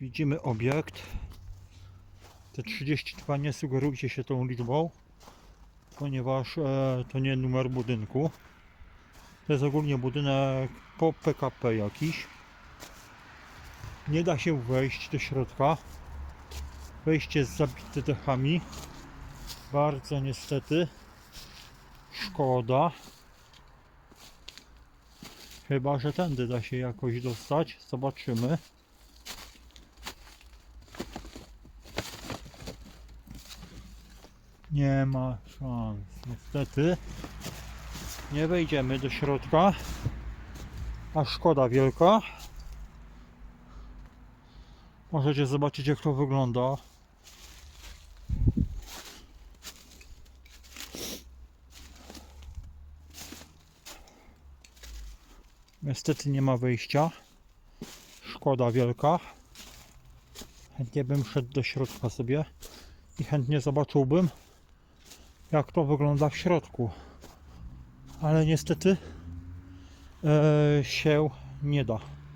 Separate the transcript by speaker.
Speaker 1: Widzimy obiekt. Te 32 nie sugerujcie się tą liczbą, ponieważ e, to nie numer budynku. To jest ogólnie budynek po PKP jakiś. Nie da się wejść do środka. Wejście jest zabite dechami. Bardzo niestety. Szkoda. Chyba, że tędy da się jakoś dostać. Zobaczymy. Nie ma szans. Niestety. Nie wejdziemy do środka. A szkoda wielka. Możecie zobaczyć jak to wygląda. Niestety nie ma wyjścia. Szkoda wielka. Chętnie bym szedł do środka sobie i chętnie zobaczyłbym jak to wygląda w środku. Ale niestety e, się nie da.